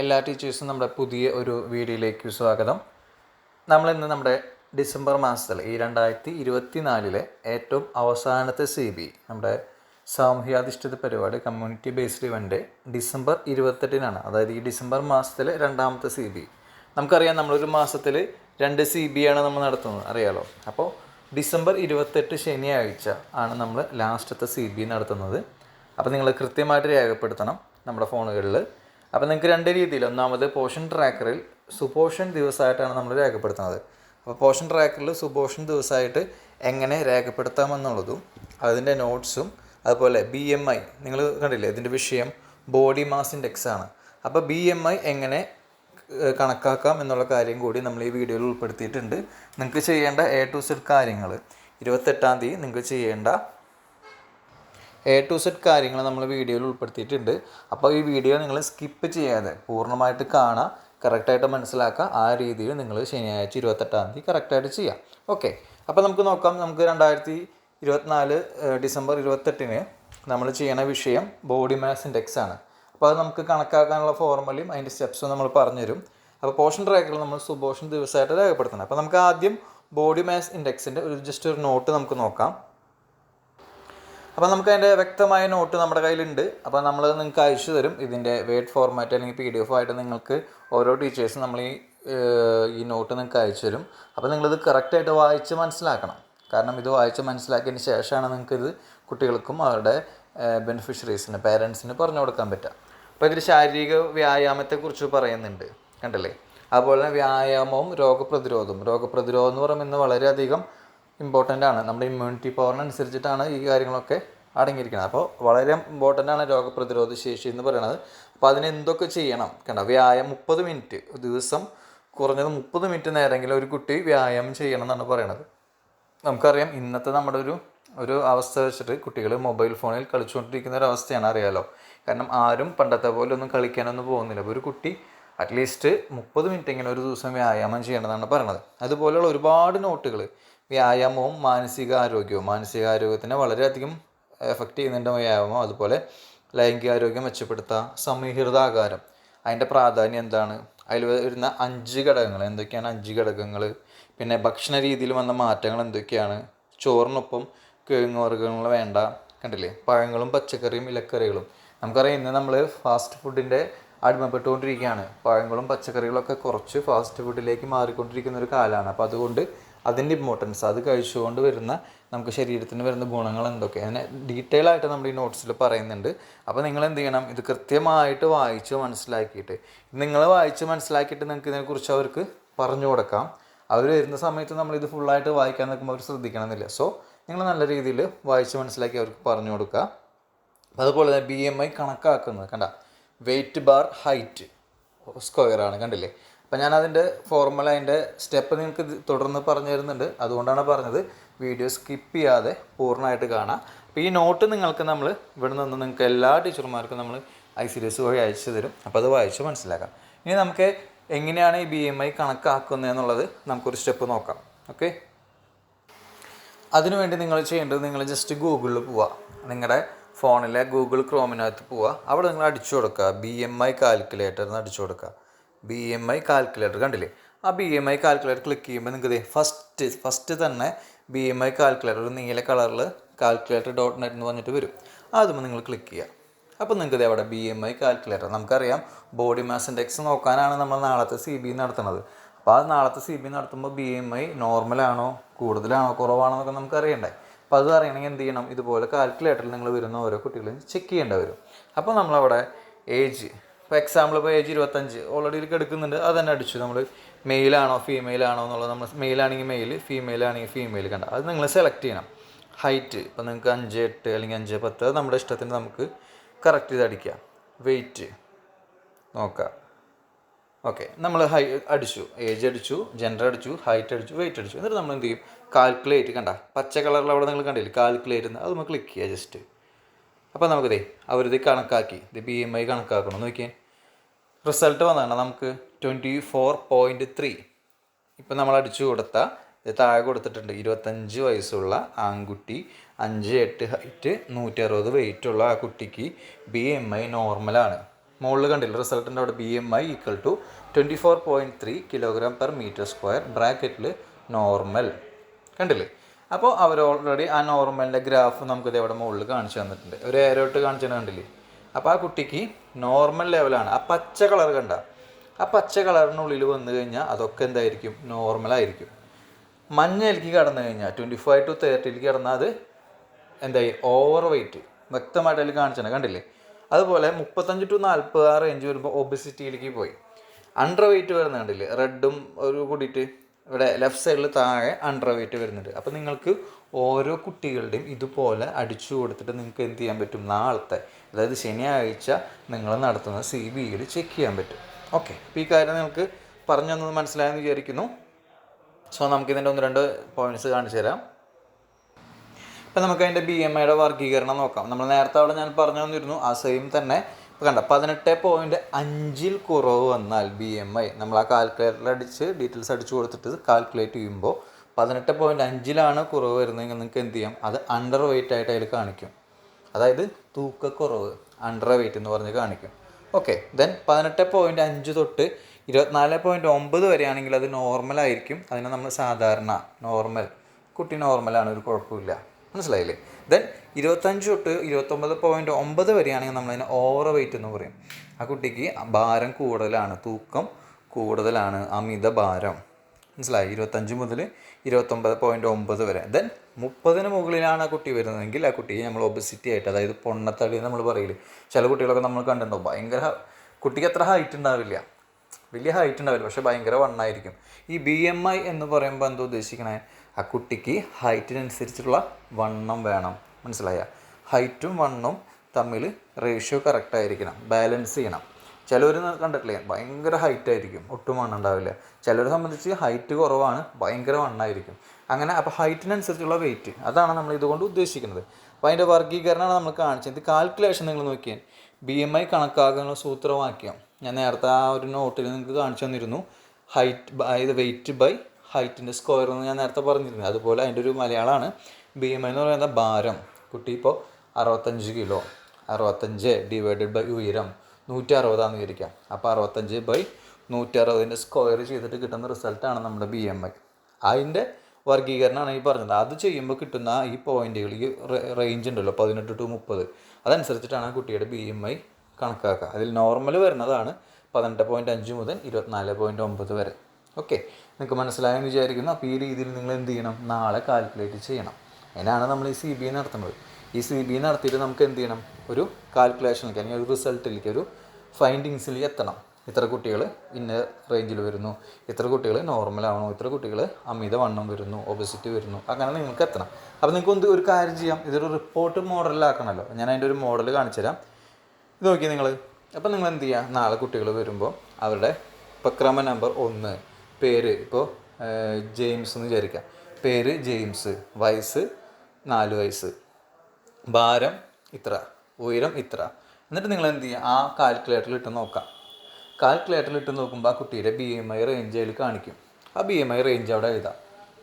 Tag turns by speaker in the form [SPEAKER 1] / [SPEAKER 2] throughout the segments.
[SPEAKER 1] എല്ലാ ടീച്ചേഴ്സും നമ്മുടെ പുതിയ ഒരു വീഡിയോയിലേക്ക് സ്വാഗതം. നമ്മൾ ഇന്ന് നമ്മുടെ ഡിസംബർ മാസത്തിൽ ഈ രണ്ടായിരത്തി ഇരുപത്തി നാലിലെ ഏറ്റവും അവസാനത്തെ സി ബി നമ്മുടെ സാമൂഹ്യാധിഷ്ഠിത പരിപാടി കമ്മ്യൂണിറ്റി ബേസ്ഡ് ഇവന്റ് ഡിസംബർ ഇരുപത്തെട്ടിനാണ്. അതായത് ഈ ഡിസംബർ മാസത്തിലെ രണ്ടാമത്തെ സി ബി. നമുക്കറിയാം നമ്മളൊരു മാസത്തിൽ രണ്ട് സി ബി ആണ് നമ്മൾ നടത്തുന്നത്. അറിയാലോ? അപ്പോൾ ഡിസംബർ ഇരുപത്തെട്ട് ശനിയാഴ്ച ആണ് നമ്മൾ ലാസ്റ്റത്തെ സി ബി നടത്തുന്നത്. അപ്പോൾ നിങ്ങൾ കൃത്യമായിട്ട് രേഖപ്പെടുത്തണം നമ്മുടെ ഫോണുകളിൽ. അപ്പോൾ നിങ്ങൾക്ക് രണ്ട് രീതിയിൽ ഒന്നാമത് പോഷൻ ട്രാക്കറിൽ സുപോഷൻ ദിവസമായിട്ടാണ് നമ്മൾ രേഖപ്പെടുത്തുന്നത്. അപ്പോൾ പോഷൻ ട്രാക്കറിൽ സുപോഷൻ ദിവസമായിട്ട് എങ്ങനെ രേഖപ്പെടുത്താമെന്നുള്ളതും അതിന്റെ നോട്ട്സും അതുപോലെ ബി എം ഐ നിങ്ങൾ കണ്ടില്ലേ? ഇതിന്റെ വിഷയം ബോഡി മാസ് ഇൻഡെക്സ് ആണ് അപ്പോൾ ബി എം ഐ എങ്ങനെ കണക്കാക്കാം എന്നുള്ള കാര്യം കൂടി നമ്മൾ ഈ വീഡിയോയിൽ ഉൾപ്പെടുത്തിയിട്ടുണ്ട്. നിങ്ങൾക്ക് ചെയ്യേണ്ട എ ടു സെഡ് കാര്യങ്ങൾ ഇരുപത്തെട്ടാം തീയതി നിങ്ങൾക്ക് ചെയ്യേണ്ട എ ടു സെഡ് കാര്യങ്ങൾ നമ്മൾ വീഡിയോയിൽ ഉൾപ്പെടുത്തിയിട്ടുണ്ട്. അപ്പോൾ ഈ വീഡിയോ നിങ്ങൾ സ്കിപ്പ് ചെയ്യാതെ പൂർണമായിട്ട് കാണാം കറക്റ്റായിട്ട് മനസ്സിലാക്കുക. ആ രീതിയിൽ നിങ്ങൾ ശനിയാഴ്ച ഇരുപത്തെട്ടാം തീയതി കറക്റ്റായിട്ട് ചെയ്യാം ഓക്കെ അപ്പോൾ നമുക്ക് നോക്കാം. നമുക്ക് രണ്ടായിരത്തി ഇരുപത്തിനാല് ഡിസംബർ ഇരുപത്തെട്ടിന് നമ്മൾ ചെയ്യണ വിഷയം ബോഡി മാസ് ഇൻഡെക്സ് ആണ്. അപ്പോൾ അത് നമുക്ക് കണക്കാക്കാനുള്ള ഫോർമുലയും അതിന്റെ സ്റ്റെപ്സും നമ്മൾ പറഞ്ഞുതരും. അപ്പോൾ പോഷൻ ട്രാക്കർ നമ്മൾ സുപോഷൻ ദിവസമായിട്ട് രേഖപ്പെടുത്തണം. അപ്പോൾ നമുക്ക് ആദ്യം ബോഡി മാസ് ഇൻഡെക്സിന്റെ ഒരു ജസ്റ്റ് ഒരു നോട്ട് നമുക്ക് നോക്കാം. അപ്പോൾ നമുക്ക് അതിന്റെ വ്യക്തമായ നോട്ട് നമ്മുടെ കയ്യിലുണ്ട്. അപ്പോൾ നമ്മൾ നിങ്ങൾക്ക് അയച്ചു തരും. ഇതിന്റെ വേഡ് ഫോർമാറ്റ് അല്ലെങ്കിൽ പി ഡി എഫ് ആയിട്ട് നിങ്ങൾക്ക് ഓരോ ടീച്ചേഴ്സും നമ്മൾ ഈ ഈ നോട്ട് നിങ്ങൾക്ക് അയച്ചു തരും. അപ്പോൾ നിങ്ങളിത് കറക്റ്റായിട്ട് വായിച്ച് മനസ്സിലാക്കണം. കാരണം ഇത് വായിച്ച് മനസ്സിലാക്കിയതിന് ശേഷമാണ് നിങ്ങൾക്കിത് കുട്ടികൾക്കും അവരുടെ ബെനിഫിഷ്യറീസിന് പേരൻസിന് പറഞ്ഞു കൊടുക്കാൻ പറ്റുക. അപ്പോൾ ഇതിൽ ശാരീരിക വ്യായാമത്തെക്കുറിച്ച് പറയുന്നുണ്ട്. കണ്ടല്ലേ? അതുപോലെ തന്നെ വ്യായാമവും രോഗപ്രതിരോധവും. രോഗപ്രതിരോധം എന്ന് പറയുമ്പോൾ ഇന്ന് വളരെയധികം ഇമ്പോർട്ടന്റ് ആണ്. നമ്മുടെ ഇമ്മ്യൂണിറ്റി പവറിനനുസരിച്ചിട്ടാണ് ഈ കാര്യങ്ങളൊക്കെ അടങ്ങിയിരിക്കുന്നത്. അപ്പോൾ വളരെ ഇമ്പോർട്ടന്റ് ആണ് രോഗപ്രതിരോധ ശേഷി എന്ന് പറയുന്നത്. അപ്പോൾ അതിന് എന്തൊക്കെ ചെയ്യണം? കണ്ട വ്യായാമം മുപ്പത് മിനിറ്റ് ദിവസം കുറഞ്ഞത് മുപ്പത് മിനിറ്റ് നേരമെങ്കിലും ഒരു കുട്ടി വ്യായാമം ചെയ്യണം എന്നാണ് പറയുന്നത്. നമുക്കറിയാം ഇന്നത്തെ നമ്മുടെ ഒരു ഒരു അവസ്ഥ വെച്ചിട്ട് കുട്ടികൾ മൊബൈൽ ഫോണിൽ കളിച്ചുകൊണ്ടിരിക്കുന്ന ഒരു അവസ്ഥയാണ് അറിയാലോ. കാരണം ആരും പണ്ടത്തെ പോലെ ഒന്നും കളിക്കാനൊന്നും പോകുന്നില്ല. അപ്പോൾ ഒരു കുട്ടി അറ്റ്ലീസ്റ്റ് മുപ്പത് മിനിറ്റ് എങ്കിലും ഒരു ദിവസം വ്യായാമം ചെയ്യണമെന്നാണ് പറയണത് അതുപോലെയുള്ള ഒരുപാട് നോട്ടുകൾ വ്യായാമവും മാനസികാരോഗ്യവും. മാനസികാരോഗ്യത്തിനെ വളരെയധികം എഫക്റ്റ് ചെയ്യുന്നുണ്ട് വ്യായാമം. അതുപോലെ ലൈംഗികാരോഗ്യം മെച്ചപ്പെടുത്തുക സമീഹൃതാകാരം അതിന്റെ പ്രാധാന്യം എന്താണ്? അതിൽ വരുന്ന അഞ്ച് ഘടകങ്ങൾ എന്തൊക്കെയാണ്? അഞ്ച് ഘടകങ്ങൾ. പിന്നെ ഭക്ഷണ രീതിയിൽ വന്ന മാറ്റങ്ങൾ എന്തൊക്കെയാണ്? ചോറിനൊപ്പം കിഴങ്ങ് വർഗങ്ങൾ വേണ്ട. കണ്ടില്ലേ? പഴങ്ങളും പച്ചക്കറിയും ഇലക്കറികളും. നമുക്കറിയാം ഇന്ന് നമ്മൾ ഫാസ്റ്റ് ഫുഡിന്റെ അടിമപ്പെട്ടുകൊണ്ടിരിക്കുകയാണ്. പഴങ്ങളും പച്ചക്കറികളൊക്കെ കുറച്ച് ഫാസ്റ്റ് ഫുഡിലേക്ക് മാറിക്കൊണ്ടിരിക്കുന്ന ഒരു കാലമാണ്. അപ്പോൾ അതുകൊണ്ട് അതിന്റെ ഇമ്പോർട്ടൻസ് അത് കഴിച്ചുകൊണ്ട് വരുന്ന നമുക്ക് ശരീരത്തിന് വരുന്ന ഗുണങ്ങൾ എന്തൊക്കെ? അതിനെ ഡീറ്റെയിൽ ആയിട്ട് നമ്മൾ ഈ നോട്ട്സിൽ പറയുന്നുണ്ട്. അപ്പോൾ നിങ്ങൾ എന്ത് ചെയ്യണം? ഇത് കൃത്യമായിട്ട് വായിച്ച് മനസ്സിലാക്കിയിട്ട് നിങ്ങൾ വായിച്ച് മനസ്സിലാക്കിയിട്ട് നിങ്ങൾക്ക് ഇതിനെക്കുറിച്ച് അവർക്ക് പറഞ്ഞു കൊടുക്കാം. അവർ വരുന്ന സമയത്ത് നമ്മൾ ഇത് ഫുള്ളായിട്ട് വായിക്കാൻ നിൽക്കുമ്പോൾ അവർ ശ്രദ്ധിക്കണമെന്നില്ല. സോ നിങ്ങൾ നല്ല രീതിയിൽ വായിച്ച് മനസ്സിലാക്കി അവർക്ക് പറഞ്ഞു കൊടുക്കുക. അതുപോലെ തന്നെ ബി എം ഐ കണക്കാക്കുന്നത് കണ്ട? വെയിറ്റ് ബാർ ഹൈറ്റ് സ്ക്വയർ ആണ് കണ്ടില്ലേ? അപ്പം ഞാൻ അതിന്റെ ഫോർമുല അതിന്റെ സ്റ്റെപ്പ് നിങ്ങൾക്ക് തുടർന്ന് പറഞ്ഞു തരുന്നുണ്ട്. അതുകൊണ്ടാണ് പറഞ്ഞത് വീഡിയോ സ്കിപ്പ് ചെയ്യാതെ പൂർണമായിട്ട് കാണാം. അപ്പോൾ ഈ നോട്ട് നിങ്ങൾക്ക് നമ്മൾ ഇവിടെ നിന്ന് നിങ്ങൾക്ക് എല്ലാ ടീച്ചർമാർക്കും നമ്മൾ ഐ സി ഡി എസ് വഴി അയച്ചു തരും. അപ്പോൾ അത് വായിച്ച് മനസ്സിലാക്കാം. ഇനി നമുക്ക് എങ്ങനെയാണ് ഈ ബി എം ഐ കണക്കാക്കുന്നത് എന്നുള്ളത് നമുക്കൊരു സ്റ്റെപ്പ് നോക്കാം. ഓക്കെ അതിനുവേണ്ടി നിങ്ങൾ ചെയ്യേണ്ടത് നിങ്ങൾ ജസ്റ്റ് ഗൂഗിളിൽ പോവുക നിങ്ങളുടെ ഫോണിലെ ഗൂഗിൾ ക്രോമിനകത്ത് പോവുക അവിടെ നിങ്ങൾ അടിച്ചു കൊടുക്കുക ബി എം ഐ കാൽക്കുലേറ്റർ എന്ന് അടിച്ചു കൊടുക്കുക ബി എം ഐ കാൽക്കുലേറ്റർ കണ്ടില്ലേ? ആ B M I calculator click ചെയ്യുമ്പോൾ നിങ്ങൾക്ക് ഫസ്റ്റ് ഫസ്റ്റ് തന്നെ ബി എം ഐ കാൽക്കുലേറ്റർ നീല കളറിൽ കാൽക്കുലേറ്റർ ഡോട്ട് നെറ്റ് എന്ന് പറഞ്ഞിട്ട് വരും. അതുമ്പോൾ നിങ്ങൾ ക്ലിക്ക് ചെയ്യുക അപ്പോൾ നിങ്ങൾക്ക് അവിടെ ബി എം ഐ കാൽക്കുലേറ്റർ നമുക്കറിയാം. ബോഡി മാസ് ഇൻഡെക്സ് നോക്കാനാണ് നമ്മൾ നാളത്തെ സി ബി നടത്തുന്നത്. അപ്പോൾ ആ നാളത്തെ സി ബി നടത്തുമ്പോൾ ബി എം ഐ നോർമലാണോ കൂടുതലാണോ കുറവാണോ എന്നൊക്കെ നമുക്ക് അറിയണ്ടേ അപ്പോൾ അത് അറിയണമെങ്കിൽ എന്ത് ചെയ്യണം? ഇതുപോലെ കാൽക്കുലേറ്ററിൽ നിങ്ങൾ വരുന്ന ഓരോ കുട്ടികളെയും ചെക്ക് ചെയ്യേണ്ടി വരും. അപ്പോൾ നമ്മളവിടെ ഏജ് ഇപ്പോൾ എക്സാമ്പിൾ ഇപ്പോൾ ഏജ് ഇരുപത്തഞ്ച് ഓൾറെഡി ഇതിൽ എടുക്കുന്നുണ്ട്. അത് തന്നെ അടിച്ചു. നമ്മൾ മെയിലാണോ ഫീമെയിൽ ആണോ എന്നുള്ളത് നമ്മൾ മെയിലാണെങ്കിൽ മെയിൽ ഫീമെയിൽ ആണെങ്കിൽ ഫീമെയിൽ കണ്ട. അത് നിങ്ങൾ സെലക്ട് ചെയ്യണം. ഹൈറ്റ് ഇപ്പോൾ നിങ്ങൾക്ക് അഞ്ച് എട്ട് അല്ലെങ്കിൽ അഞ്ച് പത്ത് അത് നമ്മുടെ ഇഷ്ടത്തിന് നമുക്ക് കറക്റ്റ് ചെയ്ത് അടിക്കാം. വെയിറ്റ് നോക്കാം. ഓക്കെ നമ്മൾ ഹൈ അടിച്ചു. ഏജ് അടിച്ചു ജെൻഡർ അടിച്ചു ഹൈറ്റ് അടിച്ചു വെയിറ്റ് അടിച്ചു. എന്നിട്ട് നമ്മൾ എന്ത് ചെയ്യും? കാൽക്കുലേറ്റ് കണ്ട. പച്ച കളറിൽ അവിടെ നിങ്ങൾ കണ്ടില്ലേ? കാൽക്കുലേറ്റ് അത് നമ്മൾ ക്ലിക്ക് ചെയ്യുക ജസ്റ്റ് അപ്പോൾ നമുക്കിതേ അവരിത് കണക്കാക്കി ഇത് ബി എം ഐ കണക്കാക്കണം. നോക്കിയേ റിസൾട്ട് വന്നതാണ് നമുക്ക് ട്വന്റി ഫോർ പോയിന്റ് ത്രീ ഇപ്പം നമ്മൾ അടിച്ചു കൊടുത്ത താഴെ കൊടുത്തിട്ടുണ്ട് ഇരുപത്തഞ്ച് വയസ്സുള്ള ആൺകുട്ടി അഞ്ച് എട്ട് ഹൈറ്റ് നൂറ്റി അറുപത് വെയിറ്റ് ഉള്ള ആ കുട്ടിക്ക് ബി എം ഐ നോർമലാണ് മുകളിൽ കണ്ടില്ല റിസൾട്ടിന്റെ അവിടെ B M I equal to twenty four point three kilogram per metre square ബ്രാക്കറ്റിൽ നോർമൽ കണ്ടില്ലേ? അപ്പോൾ അവർ ഓൾറെഡി ആ നോർമലിന്റെ ഗ്രാഫ് നമുക്കിത് എവിടെ മുകളിൽ കാണിച്ചു തന്നിട്ടുണ്ട്. ഒരു ഏരോട്ട് കാണിച്ചു കണ്ടില്ലേ? അപ്പോൾ ആ കുട്ടിക്ക് നോർമൽ ലെവലാണ് ആ പച്ച കളർ കണ്ട? ആ പച്ച കളറിനുള്ളിൽ വന്നു കഴിഞ്ഞാൽ അതൊക്കെ എന്തായിരിക്കും? നോർമലായിരിക്കും മഞ്ഞയിലേക്ക് കടന്നു കഴിഞ്ഞാൽ ട്വന്റി ഫൈവ് ടു തേർട്ടിയിലേക്ക് കടന്നാൽ അത് എന്തായി? ഓവർ വെയിറ്റ് വ്യക്തമായിട്ട് അതിൽ കാണിച്ചാണ് കണ്ടില്ലേ? അതുപോലെ മുപ്പത്തഞ്ച് ടു നാൽപ്പത് ആ റേഞ്ച് വരുമ്പോൾ ഒബിസിറ്റിയിലേക്ക് പോയി. അണ്ടർ വെയിറ്റ് വരുന്ന കണ്ടില്ലേ റെഡും ഒരു കൂടിയിട്ട് ഇവിടെ ലെഫ്റ്റ് സൈഡിൽ താഴെ അണ്ടർ വെയിറ്റ് വരുന്നുണ്ട്. അപ്പോൾ നിങ്ങൾക്ക് ഓരോ കുട്ടികളുടെയും ഇതുപോലെ അടിച്ചു കൊടുത്തിട്ട് നിങ്ങൾക്ക് എന്ത് ചെയ്യാൻ പറ്റും? നാളത്തെ അതായത് ശനിയാഴ്ച നിങ്ങൾ നടത്തുന്ന സി ബി ഇയിൽ ചെക്ക് ചെയ്യാൻ പറ്റും. ഓക്കെ അപ്പോൾ ഈ കാര്യം നിങ്ങൾക്ക് പറഞ്ഞു തന്നത് മനസ്സിലായെന്ന് വിചാരിക്കുന്നു. സോ നമുക്കിതിന്റെ ഒന്ന് രണ്ട് പോയിന്റ്സ് കാണിച്ചു തരാം. ഇപ്പം നമുക്ക് അതിന്റെ ബി എം ഐയുടെ വർഗീകരണം നോക്കാം. നമ്മൾ നേരത്തെ അവിടെ ഞാൻ പറഞ്ഞു തന്നിരുന്നു ആ സെയിം തന്നെ ഇപ്പോൾ കണ്ട പതിനെട്ട് പോയിന്റ് അഞ്ചിൽ കുറവ് വന്നാൽ ബി എം ഐ നമ്മൾ ആ കാൽക്കുലേറ്ററിൽ അടിച്ച് ഡീറ്റെയിൽസ് അടിച്ചു കൊടുത്തിട്ട് കാൽക്കുലേറ്റ് ചെയ്യുമ്പോൾ പതിനെട്ട് പോയിന്റ് അഞ്ചിലാണ് കുറവ് വരുന്നതെങ്കിൽ നിങ്ങൾക്ക് എന്ത് ചെയ്യാം? അത് അണ്ടർ വെയിറ്റ് ആയിട്ട് അതിൽ കാണിക്കും. അതായത് തൂക്കക്കുറവ് അണ്ടർ വെയിറ്റ് എന്ന് പറഞ്ഞ് കാണിക്കും. ഓക്കെ ദെൻ പതിനെട്ട് പോയിന്റ് അഞ്ച് തൊട്ട് ഇരുപത്തിനാല് പോയിന്റ് ഒമ്പത് വരെയാണെങ്കിൽ അത് നോർമൽ ആയിരിക്കും. അതിനെ നമ്മൾ സാധാരണ നോർമൽ കുട്ടി നോർമലാണ് ഒരു കുഴപ്പമില്ല മനസ്സിലായില്ലേ? ദെൻ ഇരുപത്തഞ്ച് തൊട്ട് ഇരുപത്തൊമ്പത് പോയിന്റ് ഒമ്പത് വരെയാണെങ്കിൽ നമ്മളതിന് ഓവർ വെയിറ്റ് എന്ന് പറയും. ആ കുട്ടിക്ക് ഭാരം കൂടുതലാണ് തൂക്കം കൂടുതലാണ് അമിത ഭാരം. മനസ്സിലായി? ഇരുപത്തഞ്ച് മുതൽ ഇരുപത്തൊമ്പത് പോയിന്റ് ഒമ്പത് വരെ. ദെൻ മുപ്പതിന് മുകളിലാണ് ആ കുട്ടി വരുന്നതെങ്കിൽ ആ കുട്ടിയെ നമ്മൾ ഒബസിറ്റി ആയിട്ട് അതായത് പൊണ്ണത്തടി നമ്മൾ പറയില്ലേ? ചില കുട്ടികളൊക്കെ നമ്മൾ കണ്ടിട്ടുണ്ടാവും. ഭയങ്കര കുട്ടിക്ക് അത്ര ഹൈറ്റ് ഉണ്ടാവില്ല. വലിയ ഹൈറ്റ് ഉണ്ടാവില്ല പക്ഷേ ഭയങ്കര വണ്ണായിരിക്കും. ഈ ബി എം ഐ എന്ന് പറയുമ്പോൾ എന്താ ഉദ്ദേശിക്കണേ? ആ കുട്ടിക്ക് ഹൈറ്റിനനുസരിച്ചുള്ള വണ്ണം വേണം. മനസ്സിലായ? ഹൈറ്റും വണ്ണും തമ്മിൽ റേഷ്യോ കറക്റ്റ് ആയിരിക്കണം. ബാലൻസ് ചെയ്യണം. ചിലവർ കണ്ടിട്ടില്ലേ? ഭയങ്കര ഹൈറ്റ് ആയിരിക്കും. ഒട്ടും വണ്ണം ഉണ്ടാവില്ല. ചിലരെ സംബന്ധിച്ച് ഹൈറ്റ് കുറവാണ്. ഭയങ്കര വണ്ണമായിരിക്കും അങ്ങനെ അപ്പോൾ ഹൈറ്റിനനുസരിച്ചുള്ള വെയിറ്റ് അതാണ് നമ്മൾ ഇതുകൊണ്ട് ഉദ്ദേശിക്കുന്നത്. അപ്പോൾ അതിന്റെ വർഗീകരണമാണ് നമ്മൾ കാണിച്ചത്. കാൽക്കുലേഷൻ നിങ്ങൾ നോക്കിയാൽ ബി എം ഐ കണക്കാക്കാനുള്ള സൂത്രവാക്യം. ഞാൻ നേരത്തെ ആ ഒരു നോട്ടിൽ നിങ്ങൾക്ക് കാണിച്ചു തന്നിരുന്നു. ഹൈറ്റ് അതായത് വെയിറ്റ് ബൈ ഹൈറ്റിന്റെ സ്ക്വയർ എന്ന് ഞാൻ നേരത്തെ പറഞ്ഞിരുന്നു. അതുപോലെ അതിന്റെ ഒരു മലയാളമാണ് ബി എം ഐ എന്ന് പറയുന്ന ഭാരം. കുട്ടി ഇപ്പോൾ അറുപത്തഞ്ച് കിലോ അറുപത്തഞ്ച് ഡിവൈഡഡ് ബൈ ഉയരം നൂറ്റി അറുപതാണെന്ന് വിചാരിക്കാം. അപ്പോൾ അറുപത്തഞ്ച് ബൈ നൂറ്റി അറുപതിന്റെ സ്ക്വയർ ചെയ്തിട്ട് കിട്ടുന്ന റിസൾട്ടാണ് നമ്മുടെ ബി എം ഐ അതിന്റെ വർഗീകരണമാണ് ഈ പറഞ്ഞത്. അത് ചെയ്യുമ്പോൾ കിട്ടുന്ന ഈ പോയിന്റുകൾ ഈ റേഞ്ച് ഉണ്ടല്ലോ പതിനെട്ട് ടു മുപ്പത്. അതനുസരിച്ചിട്ടാണ് കുട്ടിയുടെ ബി എം ഐ കണക്കാക്കുക. അതിൽ നോർമൽ വരുന്നതാണ് പതിനെട്ട് പോയിന്റ് അഞ്ച് മുതൽ ഇരുപത്തിനാല് പോയിന്റ് ഒമ്പത് വരെ. ഓക്കെ നിങ്ങൾക്ക് മനസ്സിലായെന്ന് വിചാരിക്കുന്നു. അപ്പോൾ ഈ രീതിയിൽ നിങ്ങൾ എന്ത് ചെയ്യണം? നാളെ കാൽക്കുലേറ്റ് ചെയ്യണം. അതിനാണ് നമ്മൾ ഈ സി ബി നടത്തുന്നത്. ഈ സി ബി നടത്തിയിട്ട് നമുക്ക് എന്ത് ചെയ്യണം? ഒരു കാൽക്കുലേഷനിലേക്ക് അല്ലെങ്കിൽ ഒരു റിസൾട്ടിലേക്ക് ഒരു ഫൈൻഡിങ്സിലേക്ക് എത്തണം. ഇത്ര കുട്ടികൾ ഇന്ന റേഞ്ചിൽ വരുന്നു. ഇത്ര കുട്ടികൾ നോർമൽ ഇത്ര കുട്ടികൾ അമിത വണ്ണം വരുന്നു. ഓപ്പോസിറ്റ് വരുന്നു. അങ്ങനെ നിങ്ങൾക്ക് എത്തണം. അപ്പോൾ നിങ്ങൾക്ക് ഒന്ന് ഒരു കാര്യം ചെയ്യാം? ഇതൊരു റിപ്പോർട്ട് മോഡലിലാക്കണമല്ലോ ഞാൻ അതിന്റെ ഒരു മോഡൽ കാണിച്ചു തരാം. ഇത് നോക്കി നിങ്ങൾ. അപ്പോൾ നിങ്ങൾ എന്ത് ചെയ്യുക? നാളെ കുട്ടികൾ വരുമ്പോൾ അവരുടെ പ്രക്രമ ക്രമ നമ്പർ ഒന്ന് പേര് ഇപ്പോൾ ജെയിംസ് എന്ന് വിചാരിക്കാം. പേര് ജെയിംസ് വയസ്സ് നാല് വയസ്സ്. ഭാരം ഇത്ര ഉയരം ഇത്ര. എന്നിട്ട് നിങ്ങൾ എന്ത് ചെയ്യുക? ആ കാൽക്കുലേറ്ററിൽ ഇട്ട് നോക്കാം കാൽക്കുലേറ്ററിൽ ഇട്ട് നോക്കുമ്പോൾ ആ കുട്ടിയുടെ ബി എം ഐ റേഞ്ച് അതിൽ കാണിക്കും. ആ ബി എം ഐ റേഞ്ച് അവിടെ എഴുതാം.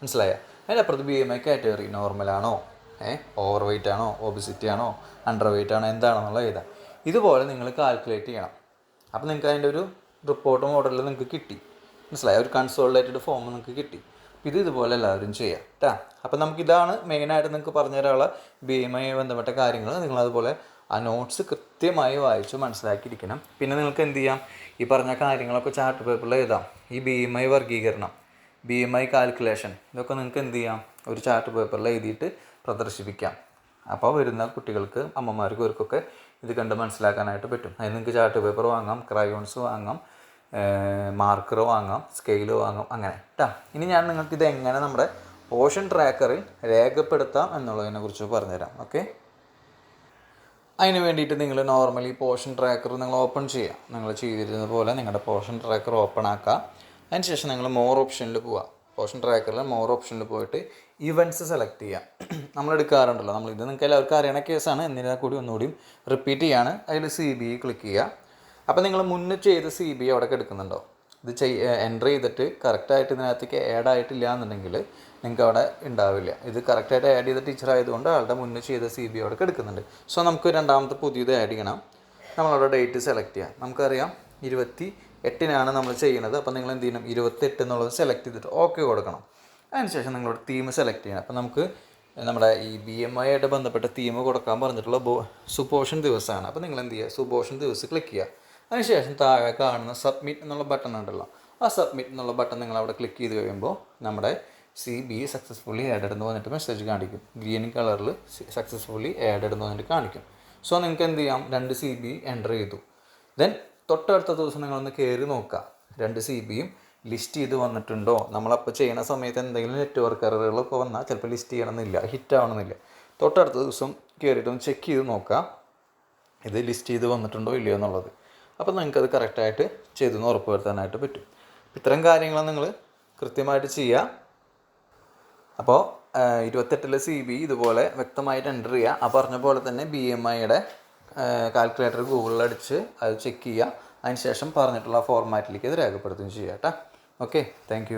[SPEAKER 1] മനസ്സിലായ? അതിനപ്പുറത്ത് ബി എം ഐ കാറ്റഗറി നോർമലാണോ ഏ ഓവർ വെയിറ്റ് ആണോ? ഒബിസിറ്റി ആണോ? അണ്ടർ വെയിറ്റ് ആണോ? എന്താണെന്നുള്ളത് എഴുതാം. ഇതുപോലെ നിങ്ങൾ കാൽക്കുലേറ്റ് ചെയ്യണം. അപ്പോൾ നിങ്ങൾക്ക് അതിന്റെ ഒരു റിപ്പോർട്ട് മോഡലിൽ നിങ്ങൾക്ക് കിട്ടി. മനസ്സിലായ? ഒരു കൺസോളിഡേറ്റഡ് ഫോം നിങ്ങൾക്ക് കിട്ടി. ഇത് ഇതുപോലെ എല്ലാവരും ചെയ്യാം കേട്ടാ അപ്പോൾ നമുക്കിതാണ് മെയിനായിട്ട് നിങ്ങൾക്ക് പറഞ്ഞ ഒരാളെ ഐ ബന്ധപ്പെട്ട കാര്യങ്ങൾ നിങ്ങൾ അതുപോലെ ആ നോട്ട്സ് കൃത്യമായി വായിച്ച് മനസ്സിലാക്കിയിരിക്കണം. പിന്നെ നിങ്ങൾക്ക് എന്ത് ചെയ്യാം? ഈ പറഞ്ഞ കാര്യങ്ങളൊക്കെ ചാർട്ട് പേപ്പറിൽ എഴുതാം. ഈ ഐ വർഗീകരണം ഐ കാൽക്കുലേഷൻ ഇതൊക്കെ നിങ്ങൾക്ക് എന്ത് ചെയ്യാം? ഒരു ചാർട്ട് പേപ്പറിൽ എഴുതിയിട്ട് പ്രദർശിപ്പിക്കാം. അപ്പോൾ വരുന്ന കുട്ടികൾക്ക് അമ്മമാർക്കും ഇവർക്കൊക്കെ ഇത് കണ്ട് മനസ്സിലാക്കാനായിട്ട് പറ്റും. അതിന് നിങ്ങൾക്ക് ചാർട്ട് പേപ്പർ വാങ്ങാം ക്രയോൺസ് വാങ്ങാം മാർക്കർ വാങ്ങാം സ്കെയിൽ വാങ്ങാം അങ്ങനെ. കേട്ടോ ഇനി ഞാൻ നിങ്ങൾക്ക് ഇത് എങ്ങനെ നമ്മുടെ ഓഷൻ ട്രാക്കറിൽ രേഖപ്പെടുത്താം എന്നുള്ളതിനെ കുറിച്ച് പറഞ്ഞുതരാം. ഓക്കെ അതിന് വേണ്ടിയിട്ട് നിങ്ങൾ നോർമലി പോർഷൻ ട്രാക്കർ നിങ്ങൾ ഓപ്പൺ ചെയ്യുക നിങ്ങൾ ചെയ്തിരുന്നത് പോലെ നിങ്ങളുടെ പോർഷൻ ട്രാക്കർ ഓപ്പൺ ആക്കുക അതിനുശേഷം നിങ്ങൾ മോർ ഓപ്ഷനിൽ പോവുക പോർഷൻ ട്രാക്കറിൽ മോർ ഓപ്ഷനിൽ പോയിട്ട് ഇവന്റ്സ് സെലക്ട് ചെയ്യുക നമ്മൾ എടുക്കാറുണ്ടല്ലോ. നമ്മൾ ഇത് നിങ്ങൾക്ക് എല്ലാവർക്കും അറിയണ കേസാണ് എന്നിരുന്നാൽ കൂടി ഒന്നുകൂടി റിപ്പീറ്റ് ചെയ്യാണ്. അതിൽ സി ബി ക്ലിക്ക് ചെയ്യുക. അപ്പോൾ നിങ്ങൾ മുന്നേ ചെയ്ത് സി ബി അവിടെ എടുക്കുന്നുണ്ടോ? ഇത് ചെയ് എന്റർ ചെയ്തിട്ട് കറക്റ്റായിട്ട് ഇതിനകത്തേക്ക് ആഡ് ആയിട്ടില്ല എന്നുണ്ടെങ്കിൽ നിങ്ങൾക്ക് അവിടെ ഉണ്ടാവില്ല. ഇത് കറക്റ്റായിട്ട് ആഡ് ചെയ്ത ടീച്ചർ ആയതുകൊണ്ട് ആളുടെ മുന്നേ ചെയ്ത സി ബി അവിടെ എടുക്കുന്നുണ്ട്. സോ നമുക്ക് രണ്ടാമത്തെ പുതിയത് ആഡ് ചെയ്യണം. നമ്മളവിടെ ഡേറ്റ് സെലക്ട് ചെയ്യാം. നമുക്കറിയാം ഇരുപത്തി എട്ടിനാണ് നമ്മൾ ചെയ്യുന്നത്. അപ്പോൾ നിങ്ങൾ എന്ത് ചെയ്യണം? ഇരുപത്തെട്ട് എന്നുള്ളത് സെലക്ട് ചെയ്തിട്ട് ഓക്കെ കൊടുക്കണം. അതിനുശേഷം നിങ്ങളോട് തീം സെലക്ട് ചെയ്യണം. അപ്പോൾ നമുക്ക് നമ്മുടെ ഈ ബി എം ഐ ആയിട്ട് ബന്ധപ്പെട്ട തീം കൊടുക്കാൻ പറഞ്ഞിട്ടുള്ള സുപോഷൻ ദിവസമാണ്. അപ്പോൾ നിങ്ങൾ എന്ത് ചെയ്യുക? സുപോഷൻ ദിവസം ക്ലിക്ക് ചെയ്യുക. അതിനുശേഷം താഴെ കാണുന്ന സബ്മിറ്റ് എന്നുള്ള ബട്ടൺ ഉണ്ടല്ലോ. ആ സബ്മിറ്റ് എന്നുള്ള ബട്ടൺ നിങ്ങൾ അവിടെ ക്ലിക്ക് ചെയ്ത് കഴിയുമ്പോൾ നമ്മുടെ സി ബി സക്സസ്ഫുള്ളി ആഡഡ് എന്ന് പറഞ്ഞിട്ട് മെസ്സേജ് കാണിക്കും. ഗ്രീൻ കളറിൽ സക്സസ്ഫുള്ളി ആഡഡ് എന്ന് പറഞ്ഞിട്ട് കാണിക്കും. സോ നിങ്ങൾക്ക് എന്ത് ചെയ്യാം? രണ്ട് സി ബി എന്റർ ചെയ്തു. ദെൻ തൊട്ടടുത്ത ദിവസം നിങ്ങളൊന്ന് കയറി നോക്കുക. രണ്ട് സി ബിയും ലിസ്റ്റ് ചെയ്ത് വന്നിട്ടുണ്ടോ? നമ്മളപ്പോൾ ചെയ്യുന്ന സമയത്ത് എന്തെങ്കിലും നെറ്റ്വർക്ക് എററുകളൊക്കെ വന്നാൽ ചിലപ്പോൾ ലിസ്റ്റ് ചെയ്യണമെന്നില്ല. ഹിറ്റ് ആവണമെന്നില്ല. തൊട്ടടുത്ത ദിവസം കയറിയിട്ടൊന്ന് ചെക്ക് ചെയ്ത് നോക്കുക. ഇത് ലിസ്റ്റ് ചെയ്ത് വന്നിട്ടുണ്ടോ ഇല്ലയോ എന്നുള്ളത്. അപ്പോൾ നിങ്ങൾക്കത് കറക്റ്റായിട്ട് ചെയ്തെന്ന് ഉറപ്പ് വരുത്താനായിട്ട് പറ്റും. ഇത്തരം കാര്യങ്ങൾ നിങ്ങൾ കൃത്യമായിട്ട് ചെയ്യുക അപ്പോൾ ഇരുപത്തെട്ടിലെ സി ബി ഇതുപോലെ വ്യക്തമായിട്ട് എന്റർ ചെയ്യുക ആ പറഞ്ഞ പോലെ തന്നെ ബി എം ഐയുടെ കാൽക്കുലേറ്റർ ഗൂഗിളിൽ അടിച്ച് അത് ചെക്ക് ചെയ്യുക അതിനുശേഷം പറഞ്ഞിട്ടുള്ള ഫോർമാറ്റിലേക്ക് ഇത് രേഖപ്പെടുത്തുകയും ചെയ്യാം കേട്ടോ ഓക്കെ താങ്ക്